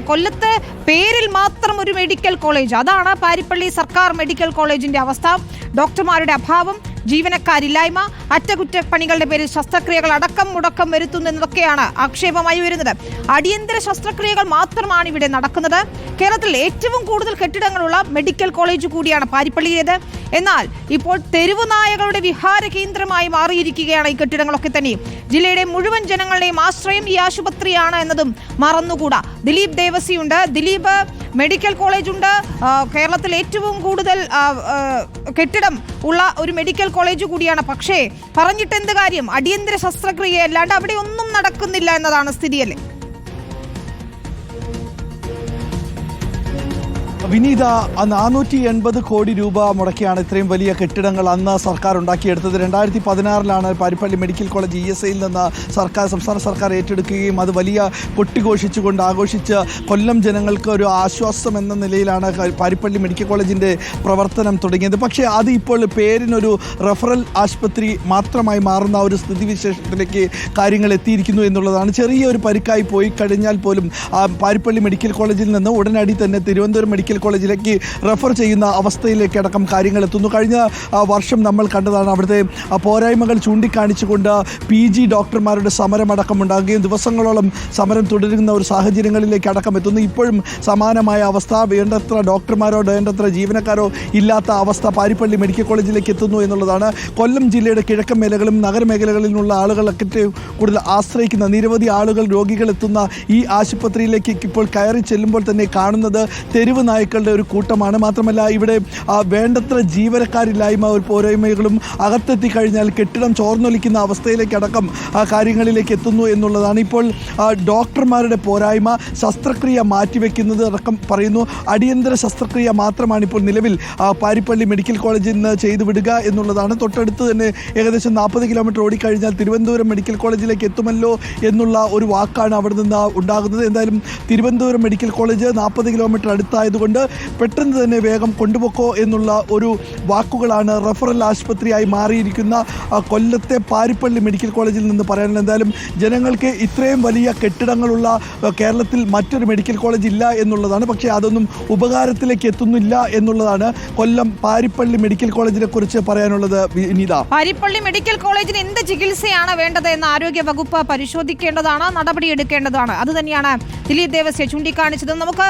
കൊല്ലത്ത് പേരിൽ മാത്രം ഒരു മെഡിക്കൽ കോളേജ്. അതാണ് പാരിപ്പള്ളി സർക്കാർ മെഡിക്കൽ കോളേജിന്റെ അവസ്ഥ. ഡോക്ടർമാരുടെ അഭാവം ജീവനക്കാരില്ലായ്മ അറ്റകുറ്റപ്പണികളുടെ പേരിൽ ശസ്ത്രക്രിയകൾ അടക്കം മുടക്കം വരുത്തുന്നു എന്നതൊക്കെയാണ് ആക്ഷേപമായി വരുന്നത് അടിയന്തര ശസ്ത്രക്രിയകൾ മാത്രമാണ് ഇവിടെ നടക്കുന്നത്. കേരളത്തിൽ ഏറ്റവും കൂടുതൽ കെട്ടിടങ്ങളുള്ള മെഡിക്കൽ കോളേജ് കൂടിയാണ് പാരിപ്പള്ളിയിലേത്. എന്നാൽ ഇപ്പോൾ തെരുവ് നായകളുടെ വിഹാര കേന്ദ്രമായി മാറിയിരിക്കുകയാണ് ഈ കെട്ടിടങ്ങളൊക്കെ തന്നെ. ജില്ലയുടെ മുഴുവൻ ജനങ്ങളുടെയും ആശ്രയം ഈ ആശുപത്രിയാണ് എന്നതും മറന്നുകൂടാ. ദിലീപ് ദേവസിയുണ്ട്. ദിലീപ് മെഡിക്കൽ കോളേജ് ഉണ്ട്. കേരളത്തിൽ ഏറ്റവും കൂടുതൽ കെട്ടിടം ഉള്ള ഒരു മെഡിക്കൽ കോളേജ് കൂടിയാണ്. പക്ഷേ പറഞ്ഞിട്ട് എന്ത് കാര്യം? അടിയന്തര ശസ്ത്രക്രിയ അല്ലാണ്ട് അവിടെ ഒന്നും നടക്കുന്നില്ല എന്നതാണ് സ്ഥിതിയല്ലേ വിനീത നാനൂറ്റി എൺപത് കോടി രൂപ മുടക്കിയാണ് ഇത്രയും വലിയ കെട്ടിടങ്ങൾ അന്ന് സർക്കാർ ഉണ്ടാക്കിയെടുത്തത്. രണ്ടായിരത്തി പതിനാറിലാണ് Parippally medical college E S ഐയിൽ നിന്ന് സർക്കാർ സംസ്ഥാന സർക്കാർ ഏറ്റെടുക്കുകയും അത് വലിയ കൊട്ടിഘോഷിച്ചുകൊണ്ട് ആഘോഷിച്ച് കൊല്ലം ജനങ്ങൾക്ക് ഒരു ആശ്വാസം എന്ന നിലയിലാണ് പാരിപ്പള്ളി മെഡിക്കൽ കോളേജിന്റെ പ്രവർത്തനം തുടങ്ങിയത്. പക്ഷേ അത് ഇപ്പോൾ പേരിനൊരു റഫറൽ ആശുപത്രി മാത്രമായി മാറുന്ന ഒരു സ്ഥിതിവിശേഷത്തിലേക്ക് കാര്യങ്ങൾ എത്തിയിരിക്കുന്നു എന്നുള്ളതാണ്. ചെറിയൊരു പരിക്കായി പോയി കഴിഞ്ഞാൽ പോലും പാരിപ്പള്ളി മെഡിക്കൽ കോളേജിൽ നിന്ന് ഉടനടി തന്നെ തിരുവനന്തപുരം മെഡിക്കൽ കോളേജിലേക്ക് റെഫർ ചെയ്യുന്ന അവസ്ഥയിലേക്ക് അടക്കം കാര്യങ്ങൾ എത്തുന്നു. കഴിഞ്ഞ വർഷം നമ്മൾ കണ്ടതാണ് അവിടുത്തെ പോരായ്മകൾ ചൂണ്ടിക്കാണിച്ചുകൊണ്ട് പി ജി ഡോക്ടർമാരുടെ സമരം അടക്കം ഉണ്ടാകുകയും ദിവസങ്ങളോളം സമരം തുടരുന്ന ഒരു സാഹചര്യങ്ങളിലേക്ക് അടക്കം എത്തുന്നു. ഇപ്പോഴും സമാനമായ അവസ്ഥ വേണ്ടത്ര ഡോക്ടർമാരോ വേണ്ടത്ര ജീവനക്കാരോ ഇല്ലാത്ത അവസ്ഥ പാരിപ്പള്ളി മെഡിക്കൽ കോളേജിലേക്ക് എത്തുന്നു എന്നുള്ളതാണ്. കൊല്ലം ജില്ലയുടെ കിഴക്കൻ മേഖലകളും നഗരമേഖലകളിലുള്ള ആളുകളൊക്കെ കൂടുതൽ ആശ്രയിക്കുന്ന നിരവധി ആളുകൾ രോഗികൾ എത്തുന്ന ഈ ആശുപത്രിയിലേക്ക് ഇപ്പോൾ കയറി ചെല്ലുമ്പോൾ തന്നെ കാണുന്നത് തെരുവ് നായ്ക്കളുടെ ഒരു കൂട്ടമാണ്. മാത്രമല്ല ഇവിടെ വേണ്ടത്ര ജീവനക്കാരില്ലായ്മ ഒരു പോരായ്മകളും അകത്തെത്തി കഴിഞ്ഞാൽ കെട്ടിടം ചോർന്നൊലിക്കുന്ന അവസ്ഥയിലേക്ക് അടക്കം ആ കാര്യങ്ങളിലേക്ക് എത്തുന്നു എന്നുള്ളതാണ്. ഇപ്പോൾ ഡോക്ടർമാരുടെ പോരായ്മ ശസ്ത്രക്രിയ മാറ്റിവെക്കുന്നത് അടക്കം പറയുന്നു. അടിയന്തര ശസ്ത്രക്രിയ മാത്രമാണ് ഇപ്പോൾ നിലവിൽ പാരിപ്പള്ളി മെഡിക്കൽ കോളേജിൽ നിന്ന് ചെയ്തു വിടുക എന്നുള്ളതാണ്. തൊട്ടടുത്ത് തന്നെ ഏകദേശം നാൽപ്പത് കിലോമീറ്റർ ഓടിക്കഴിഞ്ഞാൽ തിരുവനന്തപുരം മെഡിക്കൽ കോളേജിലേക്ക് എത്തുമല്ലോ എന്നുള്ള ഒരു വാക്കാണ് അവിടെ നിന്ന് ഉണ്ടാകുന്നത്. എന്തായാലും തിരുവനന്തപുരം മെഡിക്കൽ കോളേജ് നാൽപ്പത് കിലോമീറ്റർ അടുത്തായതുകൊണ്ട് പെട്ടെന്ന് തന്നെ വേഗം കൊണ്ടുപോക്കോ എന്നുള്ള ഒരു വാക്കുകളാണ് റഫറൽ ആശുപത്രിയായി മാറിയിരിക്കുന്ന കൊല്ലത്തെ പാരിപ്പള്ളി മെഡിക്കൽ കോളേജിൽ നിന്ന് പറയാനുള്ളത്. എന്തായാലും ജനങ്ങൾക്ക് ഇത്രയും വലിയ കെട്ടിടങ്ങളുള്ള കേരളത്തിൽ മറ്റൊരു മെഡിക്കൽ കോളേജ് ഇല്ല എന്നുള്ളതാണ്. പക്ഷേ അതൊന്നും ഉപകാരത്തിലേക്ക് എത്തുന്നില്ല എന്നുള്ളതാണ് കൊല്ലം പാരിപ്പള്ളി മെഡിക്കൽ കോളേജിനെ കുറിച്ച് പറയാനുള്ളത് വിനീത പാരിപ്പള്ളി മെഡിക്കൽ കോളേജിന് എന്ത് ചികിത്സയാണ് വേണ്ടത് എന്ന് ആരോഗ്യ വകുപ്പ് പരിശോധിക്കേണ്ടതാണ് നടപടിയെടുക്കേണ്ടതാണ് അത് തന്നെയാണ് ദിലീപ് ദേവസ്യ ചൂണ്ടിക്കാണിച്ചത്. നമുക്ക്